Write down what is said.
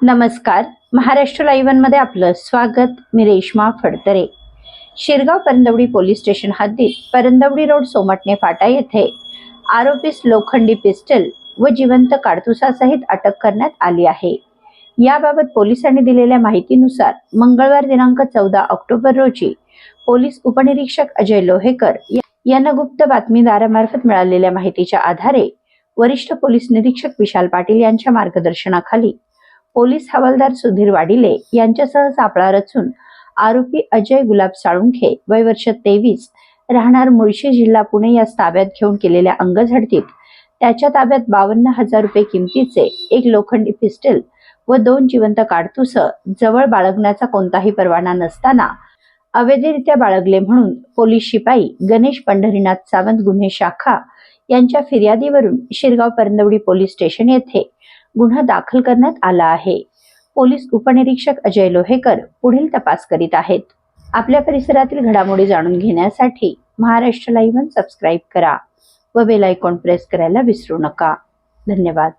नमस्कार. महाराष्ट्र लाईव्हमध्ये आपलं स्वागत. मी रेश्मा फडतरे. शिरगाव परंदवडी पोलीस स्टेशन हद्दीत परंदवडी रोड सोमटणे फाटा येथे आरोपीस लोखंडी पिस्टल व जिवंत काडतुसासहित अटक करण्यात आली आहे. याबाबत पोलिसांनी दिलेल्या माहितीनुसार मंगळवार दिनांक चौदा ऑक्टोबर रोजी पोलीस उपनिरीक्षक अजय लोहेकर यांना गुप्त बातमीदारामार्फत मिळालेल्या माहितीच्या आधारे वरिष्ठ पोलीस निरीक्षक विशाल पाटील यांच्या मार्गदर्शनाखाली पोलीस हवालदार सुधीर वाडिले यांच्यासह सापळा रचून आरोपी अजय गुलाब साळुंखे वय वर्ष तेवीस राहणार मुळशी जिल्हा पुणे या ताब्यात घेऊन केलेल्या अंगझडतीत. त्याच्या ताब्यात बावन्न हजार रुपये किमतीचे एक लोखंडी पिस्टल व दोन जिवंत काडतुस जवळ बाळगण्याचा कोणताही परवाना नसताना अवैधरित्या बाळगले म्हणून पोलीस शिपाई गणेश पंढरीनाथ सावंत गुन्हे शाखा यांच्या फिर्यादीवरून शिरगाव परंदवडी पोलीस स्टेशन येथे गुन्हा दाखल करण्यात आला आहे. पोलीस उपनिरीक्षक अजय लोहेकर पुढील तपास करीत आहेत. आपल्या परिसरातील घडामोडी जाणून घेण्यासाठी महाराष्ट्र लाईव्ह सबस्क्राईब करा व बेल आयकॉन प्रेस करायला विसरू नका. धन्यवाद.